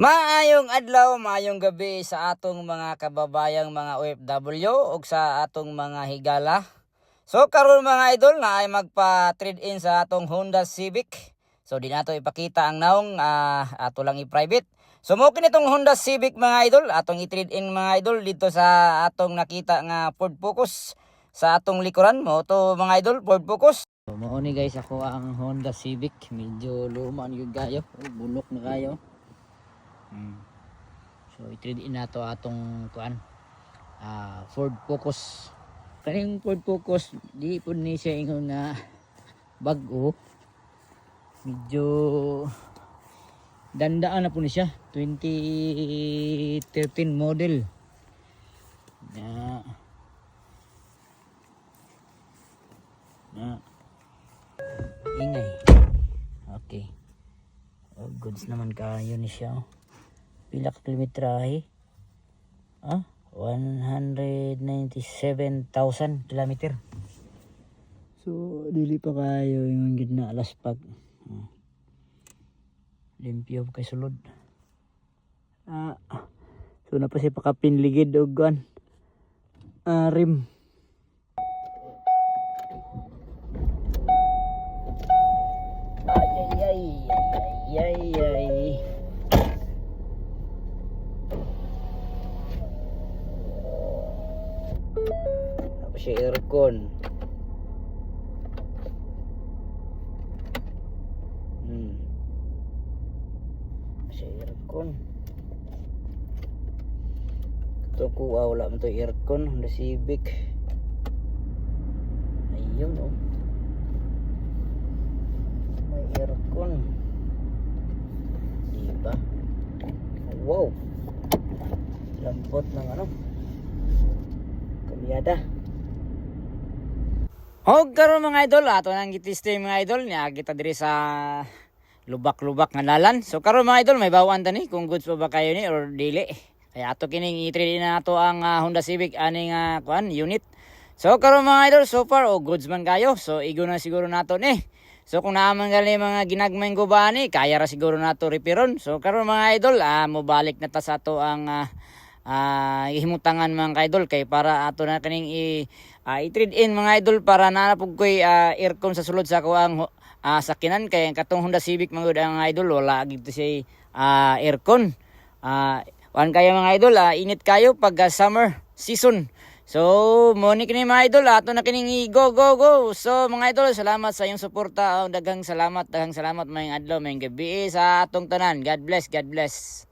Maayong adlaw, maayong gabi sa atong mga kababayang mga OFW o sa atong mga higala. So karon mga idol na ay magpa-trade in sa atong Honda Civic. So di nato ipakita ang naong ah, ato lang i-private. So mo itong Honda Civic mga idol, atong i-trade in mga idol dito sa atong nakita nga Ford Focus sa atong likuran mo to mga idol Ford Focus. So mao ni guys ako ang Honda Civic, medyo luma gayo, oh, bulok na kayo. Mm. So i-trade in nato atong kuan ah Ford Focus. Kaning Ford Focus di pud ni siya ingon nga bag-o. Medyo dandaan na po ni siya 2013 model. Na na ingay. Okay. Oh, goods naman kayo ni siya. oh. Pila ka kilometrahe? Ah, 197,000 kilometer. So, dili pa kayo yung gid na alas pag. Ah. Limpyo kay sulod. Ah, so na pa siya pakapinligid og gan. Ah, rim. Ay, ay, ay, ay, ay, siya aircon? Hmm. Siya aircon? Ito ko ah, wala man to aircon, Honda Civic. Ayun oh. May aircon. Diba? Wow. Lambot ng ano. Kamyada. Og karon mga idol, ato nang gitiste mga idol niya kita diri sa lubak-lubak nga dalan. So karon mga idol, may bawaan ta ni kung goods pa ba kayo ni or dili. Kaya ato kining i-trade na ato ang ah, Honda Civic ani nga kuan unit. So karon mga idol, so far oh goods man kayo. So igo na siguro nato ni. So kung naaman gali mga ginagmayng gubani, kaya ra siguro nato repiron. So karon mga idol, ah, mobalik na ta sa ato ang ah, ah ihimutangan mga idol kay para ato na kaning i ah, i-trade in mga idol para na pug koy ah, aircon sa sulod sa ko ang ah, sakinan kay katong Honda Civic mga ang idol wala gid siya ah, aircon. Ah, wan kayo mga idol, ah, init kayo pag ah, summer season. So, mo ni kini mga idol, ato na kining go go go. So, mga idol, salamat sa iyong suporta. Oh, daghang salamat, daghang salamat mayong adlaw, mayong gabi sa atong tanan. God bless, God bless.